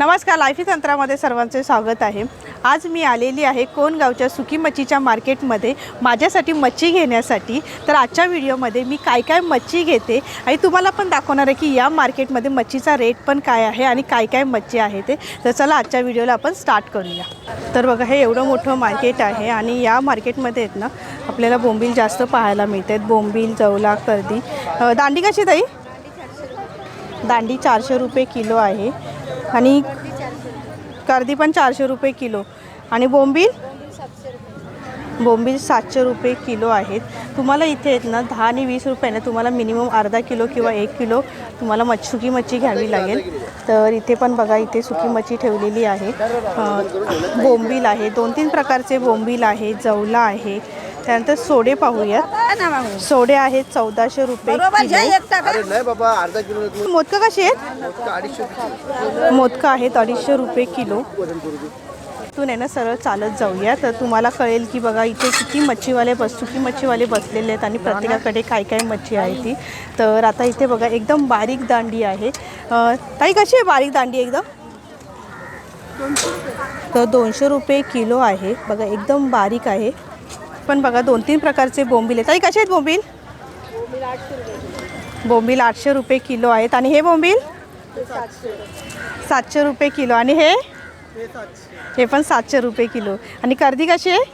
नमस्कार लाईफी तंत्रामध्ये सर्वांचे स्वागत आहे. आज मी आलेली आहे कोणगावच्या सुकी मच्छीच्या मार्केटमध्ये. माझ्यासाठी मच्छी घेण्यासाठी. तर आजच्या व्हिडिओमध्ये मी काय काय मच्छी घेते आणि तुम्हाला पण दाखवणार आहे की या मार्केटमध्ये मच्छीचा रेट पण काय आहे आणि काय काय मच्छी आहे ते. तर चला आजच्या व्हिडिओला आपण स्टार्ट करूया. तर बघा हे एवढं मोठं मार्केट आहे आणि या मार्केटमध्ये आहेत ना आपल्याला बोंबील जास्त पाहायला मिळत. आहेत बोंबील जवला कर्दी. दांडी कशी ताई? दांडी चारशे रुपये किलो आहे. आणि कर्दी पण चारशे रुपये किलो. आणि बोंबील? बोंबील सातशे रुपये किलो आहेत. तुम्हाला इथे आहेत ना दहा आणि वीस रुपयाने तुम्हाला मिनिमम अर्धा किलो किंवा एक किलो तुम्हाला मच्छ सुकी मच्छी घ्यावी लागेल. तर इथे पण बघा इथे सुकी मच्छी ठेवलेली आहे. बोंबील आहे. दोन तीन प्रकारचे बोंबील आहे जवला आहे त्यानंतर सोडे पाहूयात. सोडे आहेत चौदाशे रुपये. मोदकं कशी आहेत. मोदकं आहेत अडीचशे रुपये किलो. इथून आहे ना सरळ चालत जाऊया. तर तुम्हाला कळेल की बघा इथे किती मच्छीवाले बस सुकी मच्छीवाले बसलेले आहेत आणि प्रत्येकाकडे काय काय मच्छी आहे ती. तर आता इथे बघा एकदम बारीक दांडी आहे. ताई कशी आहे बारीक दांडी एकदम? तर दोनशे रुपये किलो आहे. बघा एकदम बारीक आहे. पण बघा दोन तीन प्रकारचे बोंबील आहेत. ताई कसे आहेत बोंबील? बोंबील आठशे रुपये किलो आहेत. आणि हे बोंबील? सातशे रुपये किलो. आणि हे? हे पण सातशे रुपये किलो. आणि कर्दी कशी आहे?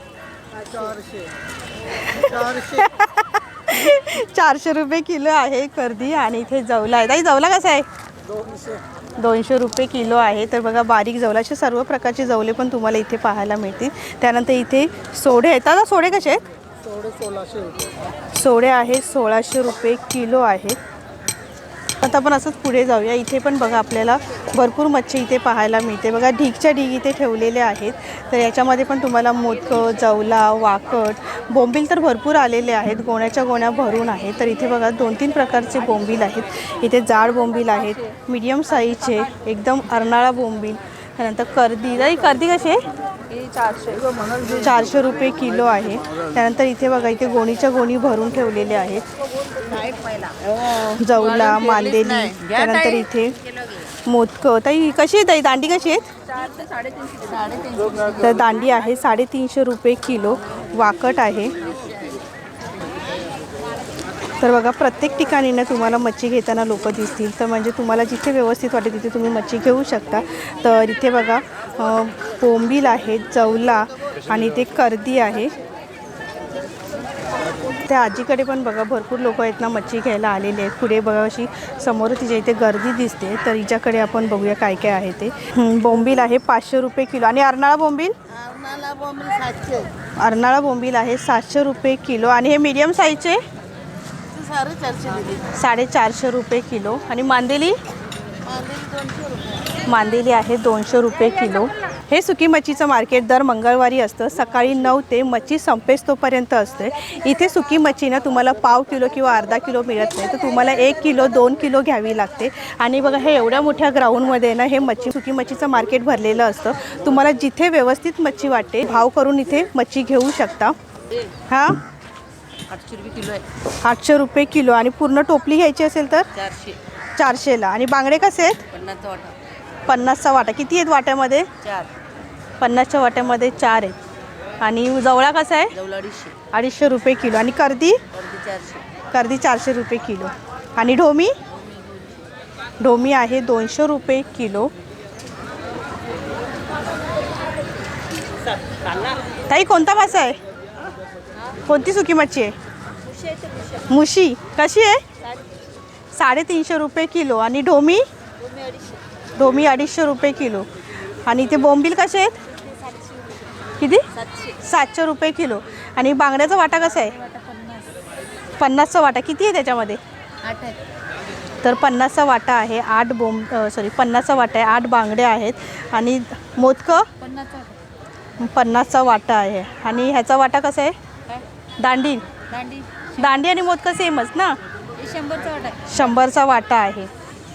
चारशे रुपये किलो आहे कर्दी आणि इथे जवला आहे. ताई जवला कसा आहे? दोनशे रुपये किलो आहे. तर बघा बारीक जवला असे सर्व प्रकारचे जवले पण तुम्हाला इथे पाहायला मिळतील. त्यानंतर इथे सोडे आहेत. दादा सोडे कसे आहेत? सोडे आहे सोळाशे रुपये किलो आहे. आता आपण असंच पुढे जाऊया. इथे पण बघा आपल्याला भरपूर मच्छी इथे पाहायला मिळते. बघा ढीगच्या ढीग इथे ठेवलेले आहेत. तर याच्यामध्ये पण तुम्हाला मोदकं जवला वाकट बोंबील तर भरपूर आलेले आहेत. गोण्याच्या गोण्या भरून आहेत. तर इथे बघा दोन तीन प्रकारचे बोंबील आहेत. इथे जाड बोंबील आहेत मीडियम साईजचे एकदम अर्नाळा बोंबील त्यानंतर कर्दी. नाही कर्दी कशी आहे? चारशे चारशे रुपये किलो आहे. त्यानंतर इथे बघा इथे गोणीच्या गोणी भरून ठेवलेले आहेत. जवला मांदेली. त्यानंतर इथे मोदकं. ताई कशी आहे ताई? दांडी कशी आहेत? तर दांडी आहे साडेतीनशे रुपये किलो. वाकट आहे. तर बघा प्रत्येक ठिकाणी ना तुम्हाला मच्छी घेताना लोक दिसतील. तर म्हणजे तुम्हाला जिथे व्यवस्थित वाटेल तिथे तुम्ही मच्छी घेऊ शकता. तर इथे बघा बोंबील आहे जवला आणि ते कर्दी आहे. त्या आजीकडे पण बघा भरपूर लोक आहेत ना मच्छी घ्यायला आलेले आहेत. पुढे बघा अशी समोर तिच्या इथे गर्दी दिसते. तर हिच्याकडे आपण बघूया काय काय आहे ते. बोंबील आहे पाचशे रुपये किलो. आणि अर्नाळा बोंबील? अर्नाळा बोंबील आहे सातशे रुपये किलो. आणि हे मीडियम साईजचे साडेचारशे रुपये किलो. आणि मांदेली? मांदेली आहे दोनशे रुपये किलो. हे सुकी मच्छीचं मार्केट दर मंगळवारी असतं. सकाळी नऊ ते मच्छी संपेस्तोपर्यंत असते. इथे सुकी मच्छी ना तुम्हाला पाव किलो किंवा अर्धा किलो मिळत नाही. तर तुम्हाला एक किलो दोन किलो घ्यावी लागते. आणि बघा हे एवढ्या मोठ्या ग्राउंडमध्ये ना हे मच्छी सुकी मच्छीचं मार्केट भरलेलं असतं. तुम्हाला जिथे व्यवस्थित मच्छी वाटते भाव करून इथे मच्छी घेऊ शकता. हां? आठशे रुपये किलो आहे. आठशे रुपये किलो आणि पूर्ण टोपली घ्यायची असेल तर? चारशे. चारशेला. आणि बांगडे कसे आहेत? पन्नासचा वाटा. पन्नासचा वाटा. किती आहेत वाट्यामध्ये? चार. पन्नासच्या वाट्यामध्ये चार आहेत. आणि जवळा कसा आहे? जवळ अडीचशे. अडीचशे रुपये किलो. आणि कर्दी? अर्धी चारशे. कर्दी चारशे रुपये किलो. आणि ढोमी? ढोमी आहे दोनशे रुपये किलो. ताई कोणता मासा आहे? कोणती सुकी मच्छी आहे? मुशी कशी आहे? साडेतीनशे रुपये किलो. आणि ढोमी ढोमी अडीचशे. रुपये किलो. आणि ते बोंबील कसे आहेत? किती? सातशे. रुपये किलो. आणि बांगड्याचा वाटा कसा आहे? पन्नासचा वाटा. किती आहे त्याच्यामध्ये? तर पन्नासचा वाटा आहे आठ बोंब सॉरी पन्नासचा वाटा आहे आठ बांगड्या आहेत. आणि मोदकं? पन्नासचा वाटा. आहे. आणि ह्याचा वाटा कसा आहे? दांडी. दांडी आणि मोदकं सेमच ना? शंभरचा वाटा आहे. शंभरचा वाटा आहे.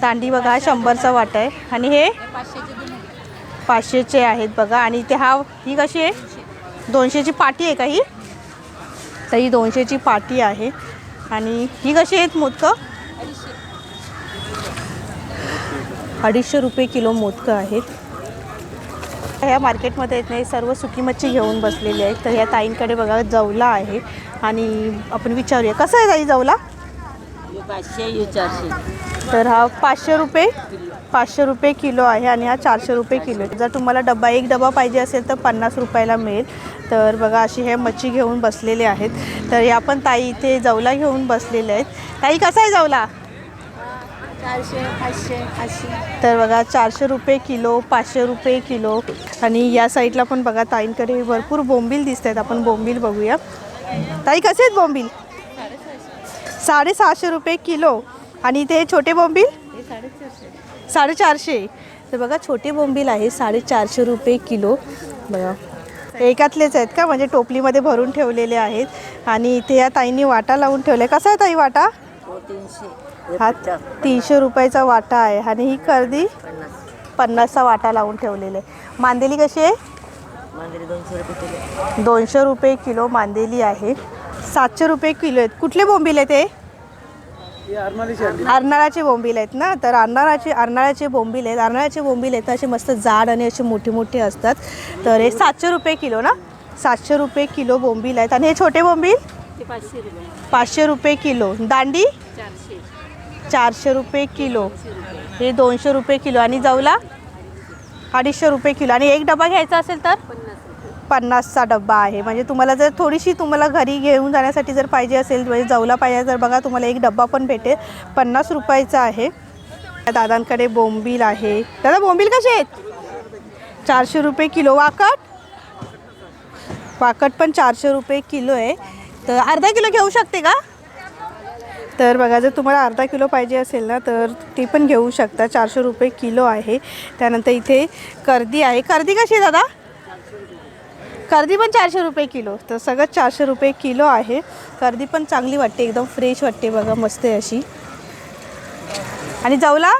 दांडी बघा हा शंभरचा वाटा आहे. आणि हे? पाचशेचे आहेत. बघा. आणि ते हा ही कशी आहे? दोनशेची पाटी आहे का ही? तर ही दोनशेची पाटी आहे. आणि ही कशी आहेत मोदकं? अडीचशे रुपये किलो मोदकं आहेत. ह्या मार्केटमध्ये येत नाही सर्व सुकी मच्छी घेऊन बसलेली आहेत. तर ह्या ताईंकडे बघा जवला आहे. आणि आपण विचारूया कसं आहे ताई जवला? पाचशे चारशे. तर हा पाचशे रुपये पाचशे रुपये किलो आहे आणि हा चारशे रुपये किलो जर तुम्हाला डबा एक डबा पाहिजे असेल तर पन्नास रुपयाला मिळेल. तर बघा अशी हे मच्छी घेऊन बसलेले आहेत. तर या पण ताई इथे जवला घेऊन बसलेले आहेत. ताई कसा आहे जवला? चारशे पाचशे पाचशे. तर बघा चारशे रुपये किलो पाचशे रुपये किलो. आणि या साईडला पण बघा ताईंकडे भरपूर बोंबील दिसत आहेत आपण बोंबील बघूया. ताई कसे आहेत बोंबील? साडेसहाशे रुपये किलो. आणि ते छोटे बोंबील? साडेचारशे. तर बघा छोटे बोंबील आहे साडेचारशे रुपये किलो. बघा. एकातलेच आहेत का? म्हणजे टोपलीमध्ये भरून ठेवलेले आहेत. आणि इथे या ताईंनी वाटा लावून ठेवला कसा आहे ताई वाटा? तीनशे. हे तीनशे रुपयाचा वाटा आहे. आणि ही कर्दी पन्नास पन्नासचा वाटा लावून ठेवलेला आहे. मांदेली कशी आहे? दोनशे रुपये किलो दोनशे रुपये किलो मांदेली आहे. सातशे रुपये किलो आहेत. कुठले बोंबील आहे ते अर्नाळाचे बोंबील आहेत ना? तर अर्नाळाचे अर्नाळ्याचे बोंबील आहेत. अर्नाळ्याचे बोंबील आहेत. असे मस्त जाड आणि असे मोठे मोठे असतात. तर हे सातशे रुपये किलो ना? सातशे रुपये किलो बोंबील आहेत. आणि हे छोटे बोंबील? पाचशे रुपये किलो. दांडी? चारशे रुपये किलो. हे दोनशे रुपये किलो. आणि जवला अडीचशे रुपये किलो. आणि एक डबा घ्यायचा असेल तर? पन्नासचा डब्बा आहे. म्हणजे तुम्हाला जर थोडीशी तुम्हाला घरी घेऊन जाण्यासाठी जर पाहिजे असेल म्हणजे जवला पाहिजे तर बघा तुम्हाला एक डब्बा पण भेटेल. पन्नास रुपयाचा आहे. त्या दादांकडे बोंबील आहे. दादा बोंबील कसे आहेत? चारशे रुपये किलो. वाकट? वाकट पण चारशे रुपये किलो आहे. तर अर्धा किलो घेऊ शकते का? तर बघा जर तुम्हाला अर्धा किलो पाहिजे असेल ना तर ती पण घेऊ शकता. चारशे रुपये किलो आहे. त्यानंतर इथे कर्दी आहे. कर्दी कशी आहे दादा? कर्दी पण चारशे रुपये किलो. तर सगळं चारशे रुपये किलो आहे. कर्दी पण चांगली वाटते. एकदम फ्रेश वाटते बघा मस्त आहे अशी. आणि जाऊला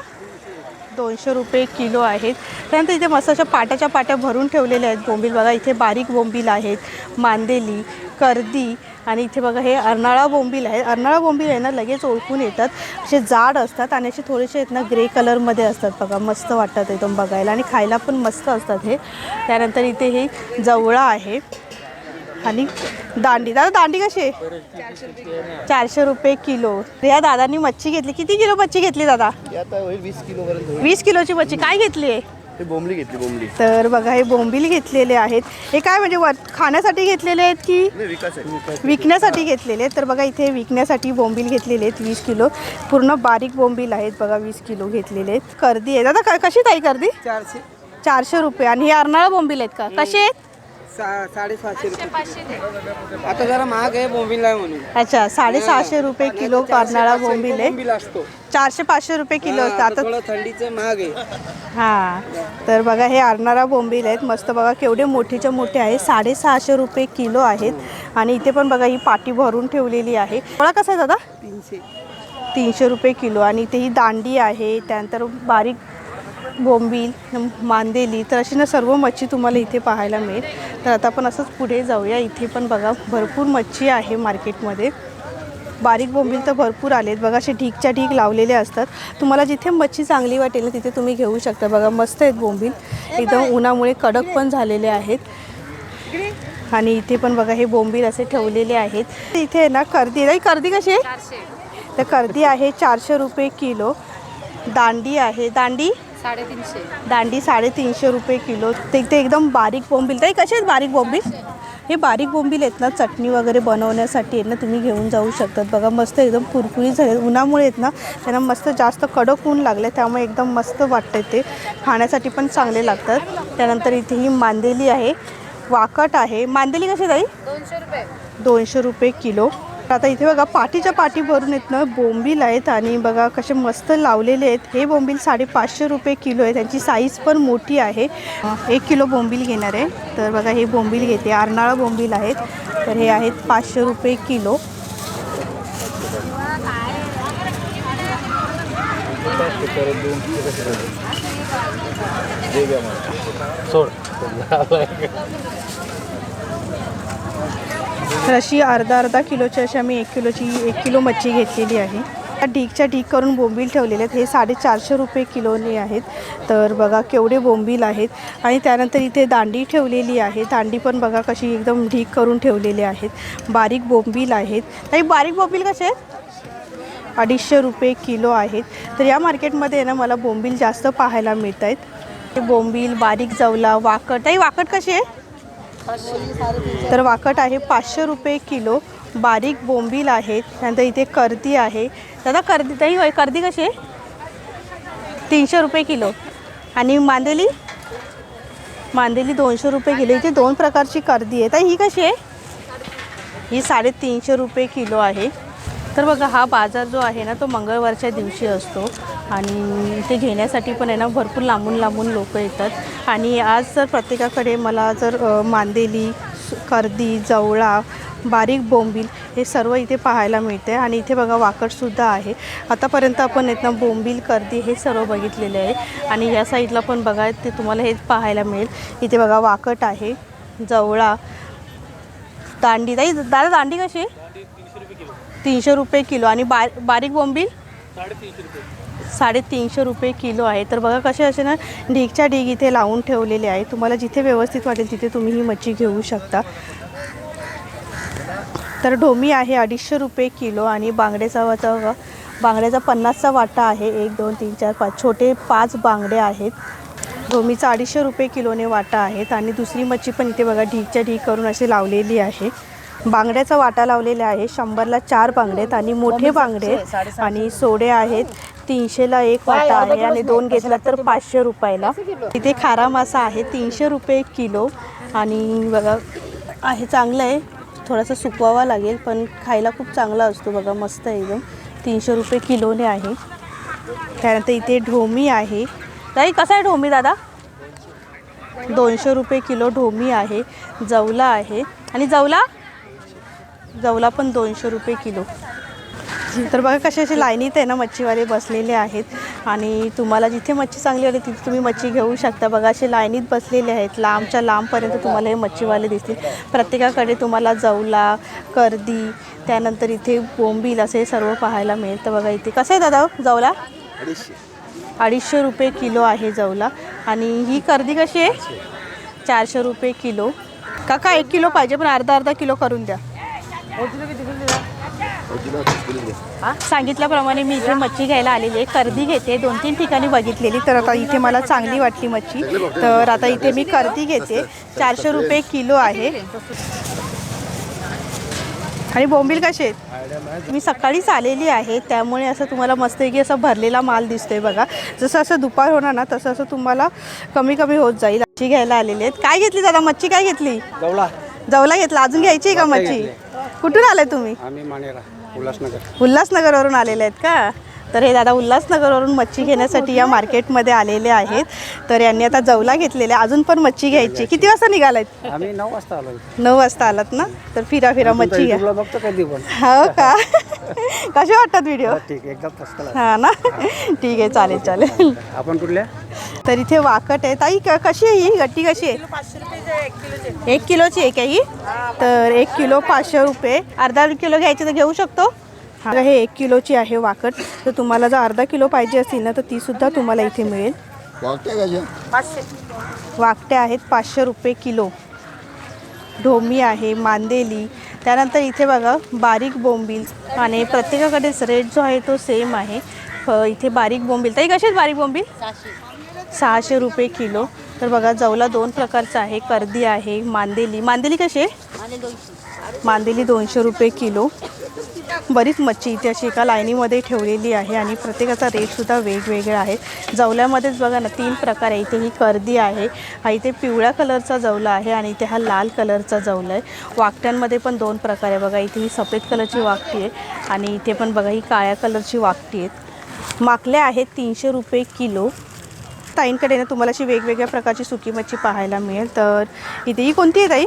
दोनशे रुपये किलो आहेत. त्यानंतर इथे मस्त अशा पाट्याच्या पाट्या भरून ठेवलेल्या आहेत. बोंबील बघा इथे बारीक बोंबील आहेत. मांदेली कर्दी आणि इथे बघा हे अर्नाळा बोंबील आहे. अर्नाळा बोंबील आहे ना लगेच ओळखून येतात. असे जाड असतात आणि असे थोडेसे आहेत ना ग्रे कलरमध्ये असतात बघा. मस्त वाटतात एकदम बघायला आणि खायला पण मस्त असतात हे. त्यानंतर इथे हे जवळा आहे. आणि दांडी. दादा दांडी कशी आहे? चारशे रुपये किलो. या दादांनी मच्छी घेतली. किती किलो मच्छी घेतली दादा? वीस किलोची मच्छी. काय घेतली आहे? हे बोंबली घेतली बोंबली. तर बघा हे बोंबील घेतलेले आहेत. हे काय म्हणजे वर खाण्यासाठी घेतलेले आहेत की नाही विकास आहे विकण्यासाठी घेतलेले आहेत? तर बघा इथे विकण्यासाठी बोंबील घेतलेले आहेत वीस किलो. पूर्ण बारीक बोंबील आहेत बघा वीस किलो घेतलेले आहेत. कर्दी आहे दादा क- कशी ताई कर्दी? चारशे. चारशे रुपये. आणि हे अर्नाळा बोंबील आहेत का? कसे आहेत? सा साडेसातशे रुपये. आता जरा महाग आहे म्हणून. अच्छा साडेसहाशे रुपये किलो कर्नाळा बोंबील आहे. बोंबील असतो. चारशे पाचशे रुपये किलो असतं. आता आता थोडं थंडीचे महाग आहे. हां. तर बघा हे अर्नाळा बोंबील आहेत. मस्त बघा केवढे मोठेच्या मोठे आहे. साडेसहाशे रुपये किलो आहेत. आणि इथे पण बघा ही पाटी भरून ठेवलेली आहे. मला कसं आहे दादा? तीनशे. तीनशे रुपये किलो. आणि इथे ही दांडी आहे. त्यानंतर बारीक बोंबील मांदेली तर अशी ना सर्व मच्छी तुम्हाला इथे पाहायला मिळेल. तर आता आपण असंच पुढे जाऊया. इथे पण बघा भरपूर मच्छी आहे मार्केटमध्ये. बारीक बोंबील तर भरपूर आलेत. बघा असे ढीकच्या ढीक लावलेले असतात. तुम्हाला जिथे मच्छी चांगली वाटेल ना तिथे तुम्ही घेऊ शकता. बघा मस्त आहेत बोंबील. एकदम उन्हामुळे कडक पण झालेले आहेत. आणि इथे पण बघा हे बोंबील असे ठेवलेले आहेत. इथे आहे ना कर्दी. नाही कर्दी कशी आहे? तर कर्दी आहे चारशे रुपये किलो. दांडी आहे. दांडी? साडेतीनशे. दांडी साडेतीनशे रुपये किलो. ते इथे एकदम बारीक बोंबील. ताई कसे आहेत बारीक बोंबील? हे बारीक बोंबील आहेत ना चटणी वगैरे बनवण्यासाठी आहेत ना तुम्ही घेऊन जाऊ शकतात. बघा मस्त एकदम कुरकुरीत झाले. उन्हामुळे आहेत ना त्यांना मस्त जास्त कडक ऊन लागले त्यामुळे एकदम मस्त वाटतं ते. खाण्यासाठी पण चांगले लागतात. त्यानंतर इथे ही मांदेली आहे. वाकट आहे. मांदेली कशी ताई? दोनशे रुपये. दोनशे रुपये किलो. आता इथे बघा पाठीच्या पाठी भरून आहेत ना बोंबील आहेत आणि बघा कसे मस्त लावलेले आहेत. हे बोंबील साडेपाचशे रुपये किलो आहे. त्यांची साईज पण मोठी आहे. एक किलो बोंबील घेणार आहे. तर बघा हे बोंबील घेते. अर्नाळा बोंबील आहेत. तर हे आहेत पाचशे रुपये किलो. तर अशी अर्धा अर्धा किलोची अशी आम्ही एक किलोची एक किलो मच्छी घेतलेली आहे. ढीकच्या ढीक करून बोंबील ठेवलेले आहेत. हे साडेचारशे रुपये किलोने आहेत. तर बघा केवढे बोंबील आहेत. आणि त्यानंतर इथे दांडी ठेवलेली आहे. दांडी पण बघा कशी एकदम ढीक करून ठेवलेली आहेत. बारीक बोंबील आहेत. नाही बारीक बोंबील कसे आहेत? अडीचशे रुपये किलो आहेत. तर या मार्केटमध्ये ना मला बोंबील जास्त पाहायला मिळत आहेत बोंबील बारीक जवला वाकट ताई वाकट कशी आहे तर वाकट आहे पाचशे रुपये किलो बारीक बोंबील आहेत त्यानंतर इथे कर्दी आहे. दादा कर्दी ताई होय कर्दी कशी आहे? तीनशे रुपये किलो. आणि मांदेली? मांदेली दोनशे रुपये किलो. इथे दोन प्रकारची कर्दी आहे. तर ही कशी आहे? ही साडेतीनशे रुपये किलो आहे. तर बघा हा बाजार जो आहे ना तो मंगळवारच्या दिवशी असतो. आणि इथे घेण्यासाठी पण आहे ना भरपूर लांबून लांबून लोक येतात. आणि आज जर प्रत्येकाकडे मला जर मांदेली कर्दी जवळा बारीक बोंबील हे सर्व इथे पाहायला मिळते आणि इथे बघा वाकडसुद्धा आहे. आतापर्यंत आपण येत ना बोंबील कर्दी हे सर्व बघितलेले आहे. आणि या साईडला पण बघा ते तुम्हाला हेच पाहायला मिळेल. इथे बघा वाकट आहे जवळा दांडी. ताई दादा दांडी कशी आहे? तीनशे रुपये किलो. आणि बा बारीक बोंबील साडेतीनशे रुपये. किलो आहे. तर बघा कसे असे ना ढीगच्या ढीग इथे लावून ठेवलेले आहे. तुम्हाला जिथे व्यवस्थित वाटेल तिथे तुम्ही ही मच्छी घेऊ शकता. तर ढोमी आहे अडीचशे रुपये किलो आणि बांगड्याचा बघा. बांगड्याचा पन्नासचा वाटा आहे. एक दोन तीन चार पाच छोटे पाच बांगडे आहेत. ढोमीचा अडीचशे रुपये किलोने वाटा आहेत. आणि दुसरी मच्छी पण इथे बघा ढीकच्या ढीक करून अशी लावलेली आहे. बांगड्याचा वाटा लावलेला आहे. शंभरला चार बांगडे आहेत आणि मोठे बांगडे आहेत आणि सोडे आहेत. तीनशेला एक वाटा आहे आणि दोन घेतला तर पाचशे रुपयाला. इथे खारा मासा आहे तीनशे रुपये किलो. आणि बघा आहे चांगलं आहे. थोडासा सुकवावा लागेल पण खायला खूप चांगला असतो. बघा मस्त आहे एकदम. तीनशे रुपये किलोने आहे. त्यानंतर इथे ढोमी आहे. ताई कसा आहे ढोमी दादा? दोनशे रुपये किलो ढोमी आहे. जवला आहे. आणि जवला जवला पण दोनशे रुपये किलो. तर बघा कसे असे लाईनीत आहे ना मच्छीवाले बसलेले आहेत. आणि तुम्हाला जिथे मच्छी चांगली आली तिथे तुम्ही मच्छी घेऊ शकता. बघा असे लाईनीत बसलेले आहेत. लांबच्या लांबपर्यंत तुम्हाला हे मच्छीवाले दिसतील. प्रत्येकाकडे तुम्हाला जवला कर्दी त्यानंतर इथे बोंबील असे सर्व पाहायला मिळेल तर बघा इथे कसं आहे दादा जवला? अडीचशे. अडीचशे रुपये किलो आहे जवला. आणि ही कर्दी कशी आहे? चारशे रुपये किलो. काका एक किलो पाहिजे पण अर्धा अर्धा किलो करून द्या. सांगितल्याप्रमाणे मी इथे मच्छी घ्यायला आलेली आहे. कर्दी घेते. दोन तीन ठिकाणी बघितलेली. तर आता इथे मला चांगली वाटली मच्छी. तर आता इथे मी कर्दी घेते. चारशे रुपये किलो आहे. आणि बोंबील कसे आहेत? मी सकाळीच आलेली आहे. त्यामुळे असं तुम्हाला मस्तपैकी असा भरलेला माल दिसतोय बघा. जसं असं दुपार होणार ना तसं असं तुम्हाला कमी कमी होत जाईल. मच्छी घ्यायला आलेली आहेत. काय घेतली दादा? मच्छी काय घेतली? जवळा. जवला घेतला. अजून घ्यायची का मच्छी? कुठून आलाय तुम्ही? आम्ही मानेरा उल्हासनगर. उल्हासनगरवरून आलेले आहेत का? तर हे दादा उल्हासनगरवरून मच्छी घेण्यासाठी या मार्केटमध्ये आलेले आहेत. तर यांनी आता जवला घेतलेले आहे. अजून पण मच्छी घ्यायची. किती वाजता निघालायत आम्ही नऊ वाजता आलो नऊ वाजता आलात ना? तर फिरा फिरा मच्छी घ्या. बघतो कधी पण. हो का? कसे वाटतात व्हिडिओ ठीक एकदम फर्स्ट क्लास हा ना? ठीक आहे चालेल चालेल. आपण कुठल्या? तर इथे वाकट आहे. ताई कशी आहे ही? गट्टी कशी आहे? एक किलोची आहे का ही? तर एक किलो पाचशे रुपये. अर्धा किलो घ्यायची तर घेऊ शकतो? हा. हे एक किलोची आहे वाकट तर तुम्हाला जर अर्धा किलो पाहिजे असतील ना तर ती सुद्धा तुम्हाला इथे मिळेल. वाकटे आहेत पाचशे रुपये किलो. ढोमी आहे मांदेली. त्यानंतर इथे बघा बारीक बोंबील. आणि प्रत्येकाकडेच रेट जो आहे तो सेम आहे. इथे बारीक बोंबील. ताई कसे आहेत बारीक बोंबील? सहाशे. रुपये किलो. तर बघा जवला दोन प्रकारचा आहे. कर्दी आहे मांदेली. मांदेली कशी आहे? मांदेली दोनशे रुपये किलो. बरीच मच्छी इथे अशी एका लाईनीमध्ये ठेवलेली आहे आणि प्रत्येकाचा रेटसुद्धा वेगवेगळा आहे. जवल्यामध्येच बघा ना तीन प्रकार आहे. इथे ही कर्दी आहे हा इथे पिवळ्या कलरचा जवला आहे आणि इथे हा लाल कलरचा जवला आहे. वाकट्यांमध्ये पण दोन प्रकार आहे. बघा इथे ही सफेद कलरची वाकटी आहे आणि इथे पण बघा ही काळ्या कलरची वाकटी आहेत माकल्या आहेत तीनशे रुपये किलो. ताईंकडे ना तुम्हाला अशी वेगवेगळ्या प्रकारची सुकी मच्छी पाहायला मिळेल. तर इथे ही कोणती आहे ताई?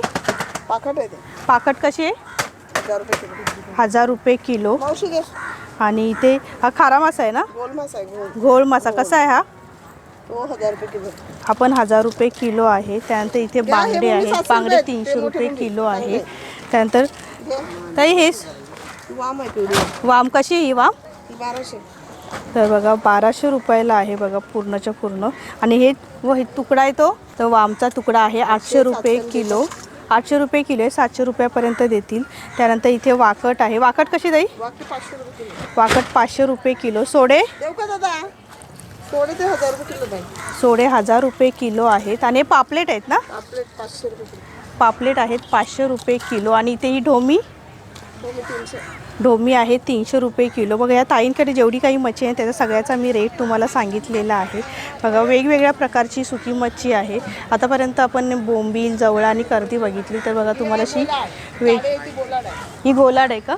पाकट आहे पाकट कशी आहे? हजार रुपये किलो. मावशी घे. आणि इथे हा खारा मासा आहे ना? गोल मासा आहे गोल. घोळ मासा. कसा आहे हा? तो हजार रुपये किलो. हा पण हजार रुपये किलो आहे. त्यानंतर इथे बांगडे मुली आहेत. बांगडे तीनशे रुपये किलो आहे. त्यानंतर ताई हे वाम आहे पिवळी. वाम कशी आहे ही वाम? बाराशे. तर बघा बाराशे रुपयाला आहे बघा पूर्णच्या पूर्ण. आणि हे व हे तुकडा आहे तो. तर वामचा तुकडा आहे आठशे रुपये किलो. आठशे रुपये किलो आहे सातशे रुपयापर्यंत देतील. त्यानंतर इथे वाकट आहे. वाकट कशी जाईल बाकी पाचशे रुपये किलो. वाकट पाचशे रुपये किलो. सोडे? देऊ का दादा सोडे ते हजार रुपये किलो बाई. सोडे हजार रुपये किलो आहेत. आणि हे पापलेट आहेत ना? आपले पाचशे रुपये किलो. पापलेट आहेत पाचशे रुपये किलो. आणि इथे ही ढोमी तीनशे. ढोमी आहे तीनशे रुपये किलो. बघा या ताईंकडे जेवढी काही मच्छी आहे त्याचा सगळ्याचा मी रेट तुम्हाला सांगितलेला आहे. बघा वेगवेगळ्या प्रकारची सुकी मच्छी आहे. आतापर्यंत आपण बोंबील जवळा आणि कर्दी बघितली. तर बघा तुम्हाला अशी वेग ही गोलाड आहे का?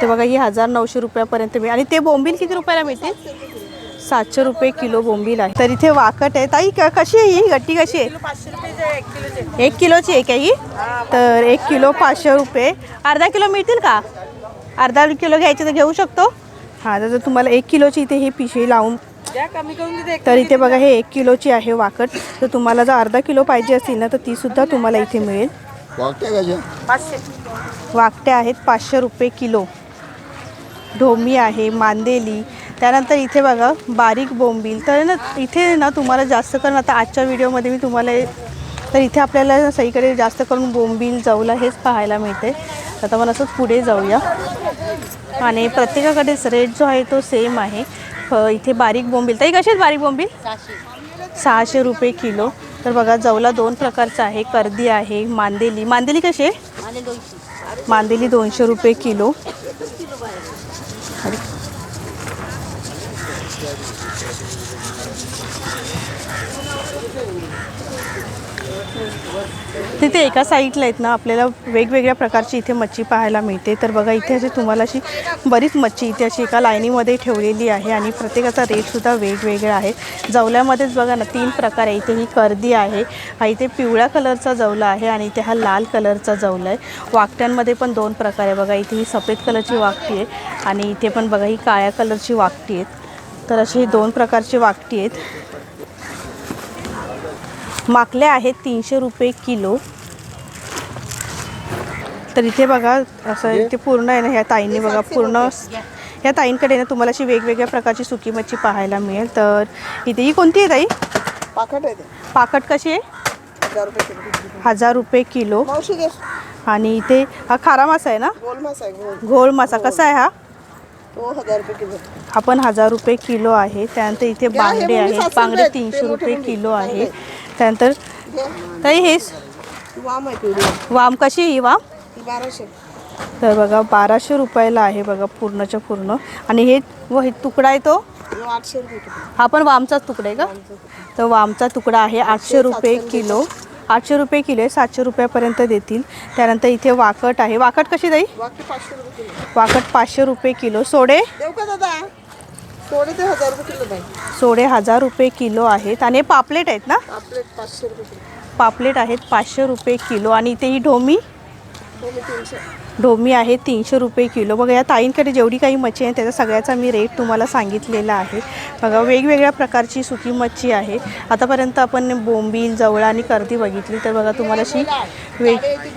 ते बघा ही हजार नऊशे रुपयापर्यंत मिळेल. आणि ते बोंबील किती रुपयाला मिळतील? सातशे रुपये किलो बोंबील आहे. तर इथे वाकट आहे. ताई क- कशी आहे ही? गट्टी कशी आहे? एक किलोचे एक किलोची आहे का ही? तर एक किलो पाचशे रुपये. अर्धा किलो मिळतील का? अर्धा किलो घ्यायचे तर घेऊ शकतो. हां तर जर तुम्हाला एक किलोची इथे ही पिशवी लावून द्या कमी करून देते. तर इथे बघा हे एक किलोची आहे वाकट. तर तुम्हाला जर अर्धा किलो पाहिजे असतील ना तर तीसुद्धा तुम्हाला इथे मिळेल. पाचशे. वाकटे आहेत पाचशे रुपये किलो. ढोमी आहे मांदेली. त्यानंतर इथे बघा बारीक बोंबील. तर ना इथे ना तुम्हाला जास्त करून आता आजच्या व्हिडिओमध्ये मी तुम्हाला तर इथे आपल्याला सगळीकडे जास्त करून बोंबील जवला हेच पाहायला मिळते. आता आपण असंच पुढे जाऊया. आणि प्रत्येकाकडेच रेट जो आहे तो सेम आहे. इथे बारीक बोंबील. ताई कशी आहेत बारीक बोंबील? सहाशे. रुपये किलो. तर बघा जवला दोन प्रकारचा आहे. कर्दी आहे मांदेली. मांदेली कशी आहे? मांदेली दोनशे रुपये किलो. तिथे एका साईडला आहेत ना आपल्याला वेगवेगळ्या प्रकारची इथे मच्छी पाहायला मिळते. तर बघा इथे अशी तुम्हाला अशी बरीच मच्छी इथे अशी एका लाईनीमध्ये ठेवलेली आहे आणि प्रत्येकाचा रेटसुद्धा वेगवेगळा आहे. जवल्यामध्येच बघा ना तीन प्रकार आहे. इथे ही कर्दी आहे हा इथे पिवळ्या कलरचा जवला आहे आणि इथे हा लाल कलरचा जवला आहे. वाकट्यांमध्ये पण दोन प्रकार आहे. बघा इथे ही सफेद कलरची वाकटी आहे आणि इथे पण बघा ही काळ्या कलरची वाकटी आहेत. तर अशी ही दोन प्रकारची वाकटी आहेत. माकल्या आहेत तीनशे रुपये किलो. तर इथे बघा असं इथे पूर्ण आहे ना ह्या ताईंनी बघा पूर्ण ह्या ताईंकडे ना तुम्हाला अशी वेगवेगळ्या प्रकारची सुकी मच्छी पाहायला मिळेल. तर इथे ही कोणती आहे ताई? पाकट आहे पाकट कशी आहे? हजार रुपये किलो. आणि इथे हा खारा मासा आहे ना? घोळ मासा कसा आहे हा? तो हजार रुपये किलो. हा आहे. त्यानंतर इथे बांगडे आहेत. बांगडे तीनशे रुपये. किलो आहे. त्यानंतर ताई हेच वाम आहे वाम कशी आहे ही वाम? बाराशे. तर बघा बाराशे रुपयाला आहे बघा पूर्णच्या पूर्ण. आणि हे व हे तुकडा आहे तो? आठशे रुपये हा पण वामचाच तुकडा आहे का? तर वामचा तुकडा आहे आठशे रुपये किलो. आठशे रुपये किलो आहे सातशे रुपयापर्यंत देतील. त्यानंतर इथे वाकट आहे. वाकट कशी जाईल वाकट पाचशे रुपये किलो. सोडे? देऊ का दादा? सोडे ते हजार रुपये किलो बाई सोडे हजार रुपये किलो आहेत आणि हे पापलेट आहेत ना? आपले पाचशे रुपये किलो. पापलेट आहेत पाचशे रुपये किलो आणि इथे ही ढोमी? हो मी तीनशे. ढोमी आहे तीनशे रुपये किलो. बघा या ताईंकडे जेवढी काही मच्छी आहे त्याचा सगळ्याचा मी रेट तुम्हाला सांगितलेला आहे. बघा वेगवेगळ्या प्रकारची सुकी मच्छी आहे. आतापर्यंत आपण बोंबील जवळा आणि कर्दी बघितली. तर बघा तुम्हाला अशी वेग साडे ती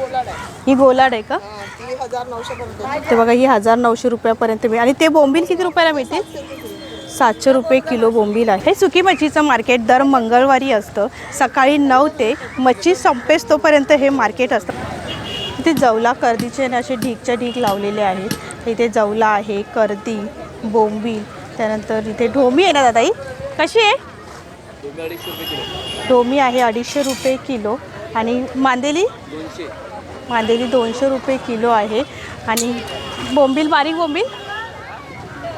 ही गोलाड आहे का? ती हजार नऊशे पर्यंत. ते बघा ही हजार नऊशे रुपयापर्यंत मिळेल. आणि ते बोंबील किती रुपयाला मिळतील? सातशे रुपये किलो बोंबील आहे. हे सुकी मच्छीचं मार्केट दर मंगळवारी असतं. सकाळी नऊ ते मच्छी संपेस तोपर्यंत हे मार्केट असतं. इथे जवला कर्दीचे आणि असे ढीकच्या ढीक लावलेले आहेत. इथे जवला आहे कर्दी बोंबील त्यानंतर इथे ढोमी आहे ना दादाई कशी आहे? ढोमी आहे अडीचशे रुपये किलो. आणि मांदेली? मांदेली दोनशे रुपये किलो आहे. आणि बोंबील बारीक बोंबील?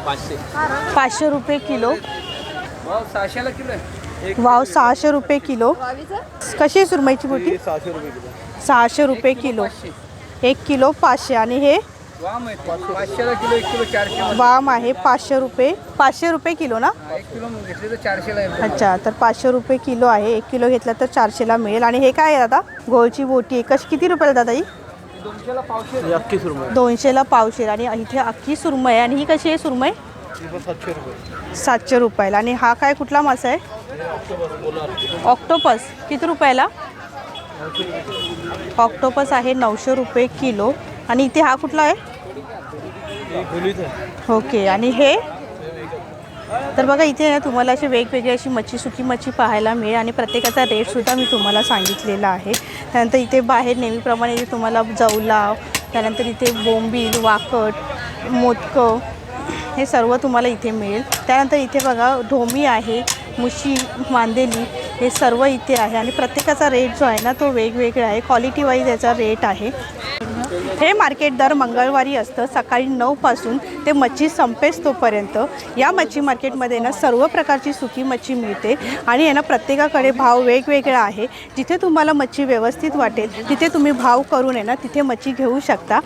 पाचशे. रुपये किलो. सहाशेला किलो आहे. वाव सहाशे रुपये किलो. कशी आहे सुरमईची बोटी सहाशे रुपये किलो. सहाशे रुपये किलो. एक किलो पाचशे. आणि हे? वाम आहे पाचशेला किलो एक किलो चारशे वाम आहे पाचशे रुपये. पाचशे रुपये किलो ना? अच्छा तर पाचशे रुपये किलो आहे. एक किलो घेतला तर चारशेला मिळेल. आणि हे काय आहे दादा? गोळची बोटी आहे. कशी किती रुपयाला दादा ही? अख्खी सुरमई. दोनशेला पावशेर आणि इथे अख्खी सुरमई आहे. आणि ही कशी आहे सुरमई? पण सातशे रुपये. सातशे रुपयाला. आणि हा काय कुठला मासा आहे? ऑक्टोपस किती रुपयाला? ऑक्टोपस आहे नऊशे रुपये किलो. आणि इथे हा कुठला हे आहे. ओके. आणि हे? तर बघा इथे ना तुम्हाला अशी वेगवेगळी अशी मच्छी सुकी मच्छी पाहायला मिळेल आणि प्रत्येकाचा रेटसुद्धा मी तुम्हाला सांगितलेला आहे. त्यानंतर इथे बाहेर नेहमीप्रमाणे इथे तुम्हाला जवलाव त्यानंतर इथे बोंबील वाकट मोदकं हे सर्व तुम्हाला इथे मिळेल. त्यानंतर इथे बघा ढोमी आहे मुशी मांदेली हे सर्व इथे आहे आणि प्रत्येकाचा रेट जो आहे ना तो वेगवेगळा आहे. क्वालिटी वाईज याचा रेट आहे. हे मार्केट दर मंगळवारी असतं सकाळी नऊपासून ते मच्छी संपेस तोपर्यंत. या मच्छी मार्केटमध्ये ना सर्व प्रकारची सुकी मच्छी मिळते आणि आहे ना प्रत्येकाकडे भाव वेगवेगळा आहे. जिथे तुम्हाला मच्छी व्यवस्थित वाटेल तिथे तुम्ही भाव करून आहे ना तिथे मच्छी घेऊ शकता.